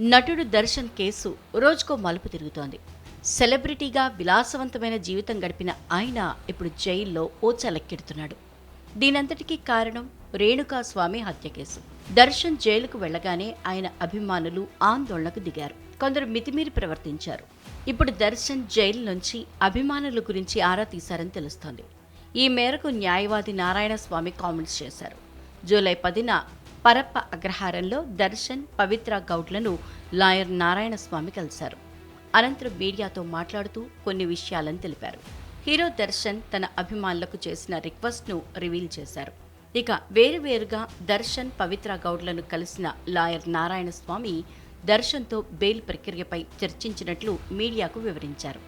నటుడు దర్శన్ కేసు రోజుకో మలుపు తిరుగుతోంది. సెలబ్రిటీగా విలాసవంతమైన జీవితం గడిపిన ఆయన ఇప్పుడు జైల్లో ఓ చలక్కెడుతున్నాడు. దీనంతటికీ కారణం రేణుకా స్వామి హత్య కేసు. దర్శన్ జైలుకు వెళ్ళగానే ఆయన అభిమానులు ఆందోళనకు దిగారు. కొందరు మితిమీరి ప్రవర్తించారు. ఇప్పుడు దర్శన్ జైలు నుంచి అభిమానుల గురించి ఆరా తీశారని తెలుస్తోంది. ఈ మేరకు న్యాయవాది నారాయణ స్వామి కామెంట్స్ చేశారు. జూలై పదిన పరప్ప అగ్రహారంలో దర్శన్ పవిత్ర గౌడ్లను లాయర్ నారాయణ స్వామి కలిశారు. అనంతరం మీడియాతో మాట్లాడుతూ కొన్ని విషయాలను తెలిపారు. హీరో దర్శన్ తన అభిమానులకు చేసిన రిక్వెస్ట్ను రివీల్ చేశారు. ఇక వేరువేరుగా దర్శన్ పవిత్ర గౌడ్లను కలిసిన లాయర్ నారాయణ స్వామి దర్శన్తో బెయిల్ ప్రక్రియపై చర్చించినట్లు మీడియాకు వివరించారు.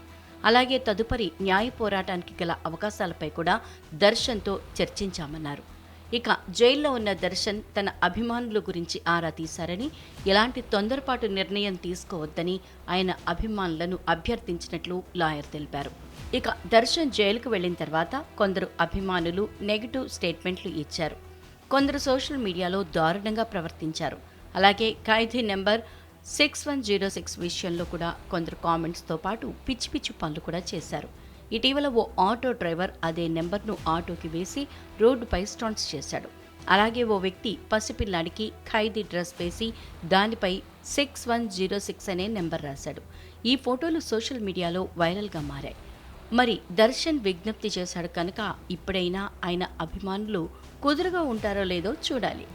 అలాగే తదుపరి న్యాయ పోరాటానికి గల అవకాశాలపై కూడా దర్శన్తో చర్చించామన్నారు. ఇక జైల్లో ఉన్న దర్శన్ తన అభిమానుల గురించి ఆరా తీశారని ఎలాంటి తొందరపాటు నిర్ణయం తీసుకోవద్దని ఆయన అభిమానులను అభ్యర్థించినట్లు లాయర్ తెలిపారు. ఇక దర్శన్ జైలుకు వెళ్ళిన తర్వాత కొందరు అభిమానులు నెగిటివ్ స్టేట్మెంట్లు ఇచ్చారు. కొందరు సోషల్ మీడియాలో దారుణంగా ప్రవర్తించారు. అలాగే ఖైదీ number six one zero six విషయంలో కూడా కొందరు కామెంట్స్తో పాటు పిచ్చి పిచ్చి పనులు కూడా చేశారు. ఇటీవల ఓ ఆటో డ్రైవర్ అదే నెంబర్ను ఆటోకి వేసి రోడ్డుపై స్టాంట్స్ చేశాడు. అలాగే ఓ వ్యక్తి పసిపిల్లాడికి ఖైదీ డ్రెస్ వేసి దానిపై సిక్స్ వన్ జీరో సిక్స్ అనే నెంబర్ రాశాడు. ఈ ఫోటోలు సోషల్ మీడియాలో వైరల్గా మారాయి. మరి దర్శన్ విజ్ఞప్తి చేశాడు కనుక ఇప్పుడైనా ఆయన అభిమానులు కుదురుగా ఉంటారో లేదో చూడాలి.